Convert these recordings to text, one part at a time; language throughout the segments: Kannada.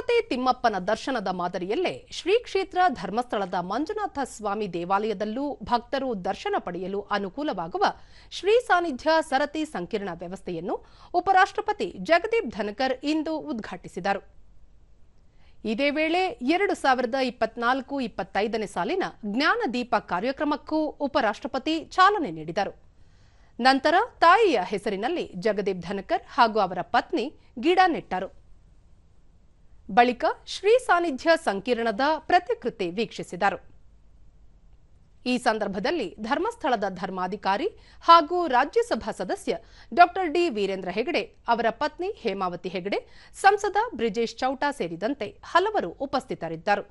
ತಿರುಪತಿ ತಿಮ್ಮಪ್ಪನ ದರ್ಶನದ ಮಾದರಿಯಲ್ಲೇ ಶ್ರೀ ಕ್ಷೇತ್ರ ಧರ್ಮಸ್ಥಳದ ಮಂಜುನಾಥ ಸ್ವಾಮಿ ದೇವಾಲಯದಲ್ಲೂ ಭಕ್ತರು ದರ್ಶನ ಪಡೆಯಲು ಅನುಕೂಲವಾಗುವ ಶ್ರೀ ಸಾನ್ನಿಧ್ಯ ಸರತಿ ಸಂಕೀರ್ಣ ವ್ಯವಸ್ಥೆಯನ್ನು ಉಪರಾಷ್ಟ್ರಪತಿ ಜಗದೀಪ್ ಧನಕರ್ ಇಂದು ಉದ್ಘಾಟಿಸಿದರು. ಇದೇ ವೇಳೆ ಎರಡು ಸಾವಿರದ ಇಪ್ಪತ್ನಾಲ್ಕು ಇಪ್ಪತ್ತೈದನೇ ಸಾಲಿನ ಜ್ಞಾನದೀಪ ಕಾರ್ಯಕ್ರಮಕ್ಕೂ ಉಪರಾಷ್ಟ್ರಪತಿ ಚಾಲನೆ ನೀಡಿದರು. ನಂತರ ತಾಯಿಯ ಹೆಸರಿನಲ್ಲಿ ಜಗದೀಪ್ ಧನಕರ್ ಹಾಗೂ ಅವರ ಪತ್ನಿ ಗಿಡ ನೆಟ್ಟರು. ಬಳಿಕ ಶ್ರೀ ಸಾನ್ನಿಧ್ಯ ಸಂಕೀರ್ಣದ ಪ್ರತಿಕೃತಿ ವೀಕ್ಷಿಸಿದರು. ಈ ಸಂದರ್ಭದಲ್ಲಿ ಧರ್ಮಸ್ಥಳದ ಧರ್ಮಾಧಿಕಾರಿ ಹಾಗೂ ರಾಜ್ಯಸಭಾ ಸದಸ್ಯ ಡಾ ಡಿ ವೀರೇಂದ್ರ ಹೆಗಡೆ, ಅವರ ಪತ್ನಿ ಹೇಮಾವತಿ ಹೆಗಡೆ, ಸಂಸದ ಬ್ರಿಜೇಶ್ ಚೌಟಾ ಸೇರಿದಂತೆ ಹಲವರು ಉಪಸ್ಥಿತರಿದ್ದರು.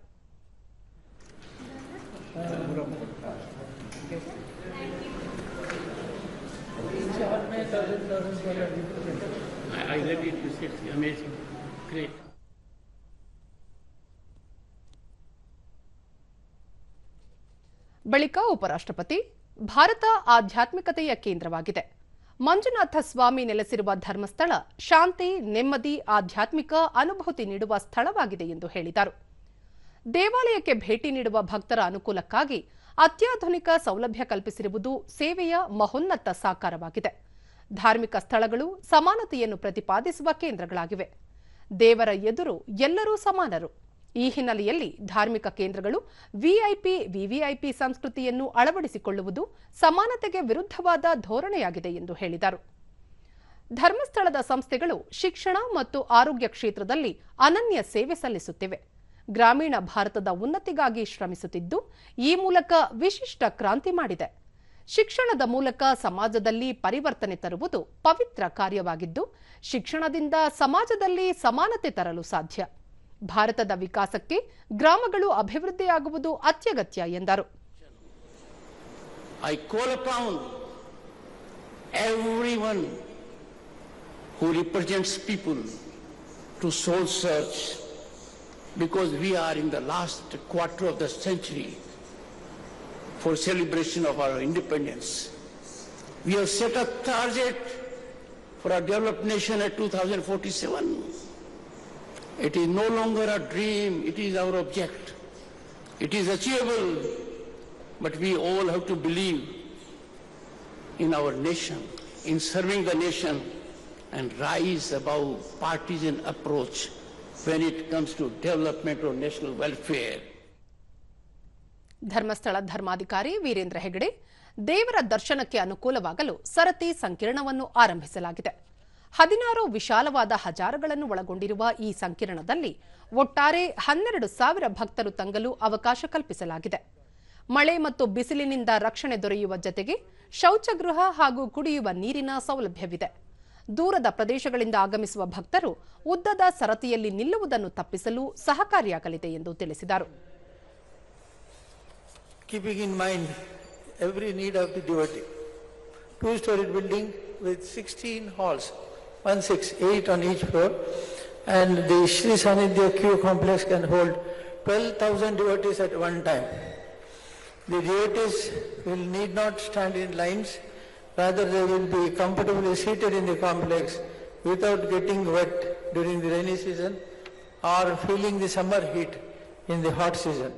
ಬಳಿಕ ಉಪರಾಷ್ಟ್ರಪತಿ, ಭಾರತ ಆಧ್ಯಾತ್ಮಿಕತೆಯ ಕೇಂದ್ರವಾಗಿದೆ. ಮಂಜುನಾಥ ಸ್ವಾಮಿ ನೆಲೆಸಿರುವ ಧರ್ಮಸ್ಥಳ ಶಾಂತಿ, ನೆಮ್ಮದಿ, ಆಧ್ಯಾತ್ಮಿಕ ಅನುಭೂತಿ ನೀಡುವ ಸ್ಥಳವಾಗಿದೆ ಎಂದು ಹೇಳಿದರು. ದೇವಾಲಯಕ್ಕೆ ಭೇಟಿ ನೀಡುವ ಭಕ್ತರ ಅನುಕೂಲಕ್ಕಾಗಿ ಅತ್ಯಾಧುನಿಕ ಸೌಲಭ್ಯ ಕಲ್ಪಿಸಿರುವುದು ಸೇವೆಯ ಮಹೋನ್ನತ ಸಾಕಾರವಾಗಿದೆ. ಧಾರ್ಮಿಕ ಸ್ಥಳಗಳು ಸಮಾನತೆಯನ್ನು ಪ್ರತಿಪಾದಿಸುವ ಕೇಂದ್ರಗಳಾಗಿವೆ. ದೇವರ ಎದುರು ಎಲ್ಲರೂ ಸಮಾನರು. ಈ ಹಿನ್ನೆಲೆಯಲ್ಲಿ ಧಾರ್ಮಿಕ ಕೇಂದ್ರಗಳು ವಿಐಪಿ ವಿವಿಐಪಿ ಸಂಸ್ಕೃತಿಯನ್ನು ಅಳವಡಿಸಿಕೊಳ್ಳುವುದು ಸಮಾನತೆಗೆ ವಿರುದ್ಧವಾದ ಧೋರಣೆಯಾಗಿದೆ ಎಂದು ಹೇಳಿದರು. ಧರ್ಮಸ್ಥಳದ ಸಂಸ್ಥೆಗಳು ಶಿಕ್ಷಣ ಮತ್ತು ಆರೋಗ್ಯ ಕ್ಷೇತ್ರದಲ್ಲಿ ಅನನ್ಯ ಸೇವೆ ಸಲ್ಲಿಸುತ್ತಿವೆ. ಗ್ರಾಮೀಣ ಭಾರತದ ಉನ್ನತಿಗಾಗಿ ಶ್ರಮಿಸುತ್ತಿದ್ದು, ಈ ಮೂಲಕ ವಿಶಿಷ್ಟ ಕ್ರಾಂತಿ ಮಾಡಿದೆ. ಶಿಕ್ಷಣದ ಮೂಲಕ ಸಮಾಜದಲ್ಲಿ ಪರಿವರ್ತನೆ ತರುವುದು ಪವಿತ್ರ ಕಾರ್ಯವಾಗಿದ್ದು, ಶಿಕ್ಷಣದಿಂದ ಸಮಾಜದಲ್ಲಿ ಸಮಾನತೆ ತರಲು ಸಾಧ್ಯ. ಭಾರತದ ವಿಕಾಸಕ್ಕೆ ಗ್ರಾಮಗಳು ಅಭಿವೃದ್ಧಿಯಾಗುವುದು ಅತ್ಯಗತ್ಯ ಎಂದರು I call upon everyone who represents people to soul search because we are in the last quarter of the century for celebration of our independence. We have set a target for a developed nation at 2047. It is no longer a dream, it is our object. It is achievable, but we all have to believe in our nation, in serving the nation, and rise above partisan approach when it comes to development or national welfare. Dharmasthala ಧರ್ಮಾಧಿಕಾರಿ ವೀರೇಂದ್ರ ಹೆಗಡೆ ದೇವರ ದರ್ಶನಕ್ಕೆ ಅನುಕೂಲವಾಗಲು ಸರತಿ ಸಂಕೀರ್ಣವನ್ನು ಆರಂಭಿಸಲಾಗಿದೆ ಹದಿನಾರು ವಿಶಾಲವಾದ ಹಜಾರಗಳನ್ನು ಒಳಗೊಂಡಿರುವ ಈ ಸಂಕೀರ್ಣದಲ್ಲಿ ಒಟ್ಟಾರೆ ಹನ್ನೆರಡು ಸಾವಿರ ಭಕ್ತರು ತಂಗಲು ಅವಕಾಶ ಕಲ್ಪಿಸಲಾಗಿದೆ. ಮಳೆ ಮತ್ತು ಬಿಸಿಲಿನಿಂದ ರಕ್ಷಣೆ ದೊರೆಯುವ ಜತೆಗೆ ಶೌಚಗೃಹ ಹಾಗೂ ಕುಡಿಯುವ ನೀರಿನ ಸೌಲಭ್ಯವಿದೆ. ದೂರದ ಪ್ರದೇಶಗಳಿಂದ ಆಗಮಿಸುವ ಭಕ್ತರು ಉದ್ದದ ಸರತಿಯಲ್ಲಿ ನಿಲ್ಲುವುದನ್ನು ತಪ್ಪಿಸಲು ಸಹಕಾರಿಯಾಗಲಿದೆ ಎಂದು ತಿಳಿಸಿದರು. Devotee. Two-story building with 16 halls, one six, eight on each floor, and the Sri Sanidhya Q complex can hold 12,000 devotees at one time. The devotees will need not stand in lines, rather they will be comfortably seated in the complex without getting wet during the rainy season or feeling the summer heat in the hot season.